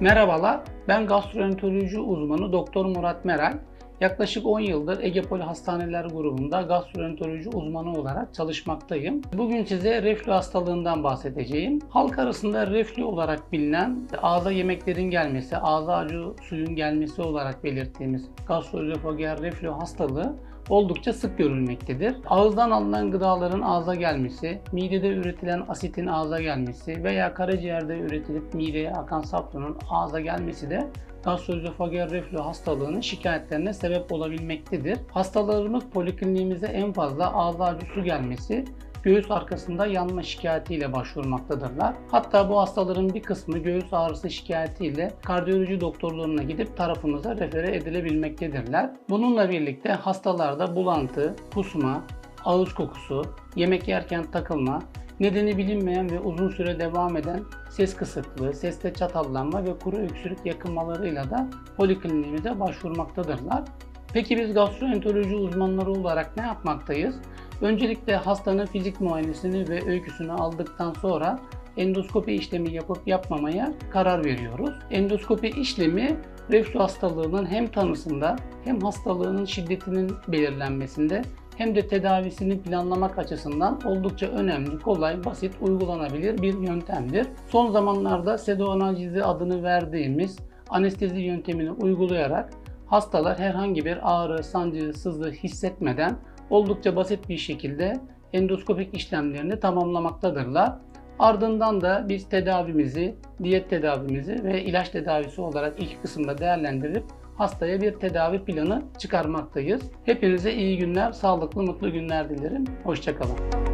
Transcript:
Merhabalar, ben gastroenteroloji uzmanı Doktor Murat Meral. Yaklaşık 10 yıldır Egepol Hastaneler grubunda gastroenteroloji uzmanı olarak çalışmaktayım. Bugün size reflü hastalığından bahsedeceğim. Halk arasında reflü olarak bilinen ağza yemeklerin gelmesi, ağza acı suyun gelmesi olarak belirttiğimiz gastroözofageal reflü hastalığı oldukça sık görülmektedir. Ağızdan alınan gıdaların ağza gelmesi, midede üretilen asitin ağza gelmesi veya karaciğerde üretilip mideye akan safranın ağza gelmesi de gastroözofageal reflü hastalığının şikayetlerine sebep olabilmektedir. Hastalarımız polikliniğimize en fazla ağza su gelmesi, göğüs arkasında yanma şikayetiyle başvurmaktadırlar. Hatta bu hastaların bir kısmı göğüs ağrısı şikayetiyle kardiyoloji doktorlarına gidip tarafımıza refere edilebilmektedirler. Bununla birlikte hastalarda bulantı, kusma, ağız kokusu, yemek yerken takılma, nedeni bilinmeyen ve uzun süre devam eden ses kısıklığı, seste çatallanma ve kuru öksürük yakınmalarıyla da polikliniğimize başvurmaktadırlar. Peki biz gastroenteroloji uzmanları olarak ne yapmaktayız? Öncelikle hastanın fizik muayenesini ve öyküsünü aldıktan sonra endoskopi işlemi yapıp yapmamaya karar veriyoruz. Endoskopi işlemi reflü hastalığının hem tanısında hem hastalığının şiddetinin belirlenmesinde hem de tedavisini planlamak açısından oldukça önemli, kolay, basit, uygulanabilir bir yöntemdir. Son zamanlarda sedoanaljizi adını verdiğimiz anestezi yöntemini uygulayarak hastalar herhangi bir ağrı, sancı, sızı hissetmeden oldukça basit bir şekilde endoskopik işlemlerini tamamlamaktadırlar. Ardından da biz tedavimizi, diyet tedavimizi ve ilaç tedavisi olarak iki kısımda değerlendirip hastaya bir tedavi planı çıkarmaktayız. Hepinize iyi günler, sağlıklı, mutlu günler dilerim. Hoşçakalın.